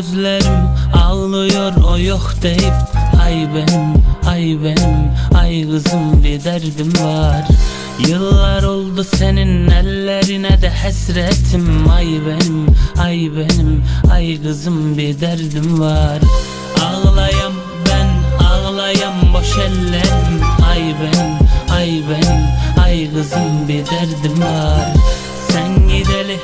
gözlerim Ağlıyor o yok deyip Ay benim, ay benim, ay kızım bir derdim var. Yıllar oldu senin ellerine de hesretim Ay benim, ay benim, ay kızım bir derdim var. Ağlayam ben, ağlayam boş ellerim Ay benim, ay benim, ay kızım bir derdim var. Sen gideli,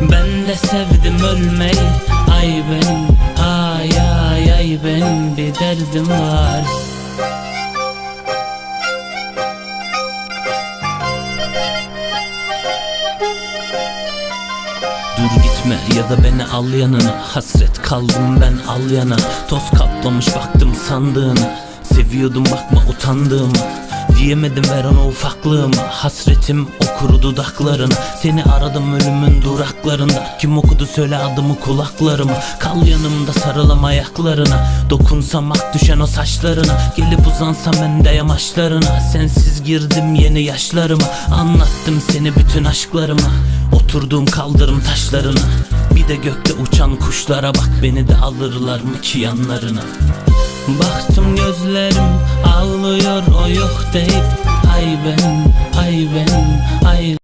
ben de sevdim ölmeyi Ay benim, ay ay ay benim bir derdim var. Dur gitme ya da beni al yanına. Hasret kaldım ben al yana. Toz kaplamış baktım sandığına. Seviyordum bakma utandığımı Diyemedim ver ona ufaklığımı Hasretim okuru dudaklarına. Seni aradım ölümün duraklarında. Kim okudu söyle adımı kulaklarıma. Kal yanımda sarılam ayaklarına. Dokunsam ak düşen o saçlarına. Gelip uzansam ben de yamaçlarına Sensiz girdim yeni yaşlarıma. Anlattım seni bütün aşklarıma. Oturduğum kaldırım taşlarına. Bir de gökte uçan kuşlara bak. Beni de alırlar mı ki yanlarına? Baktım gözlerim ağlıyor o yok deyip Ay benim, ay benim, ay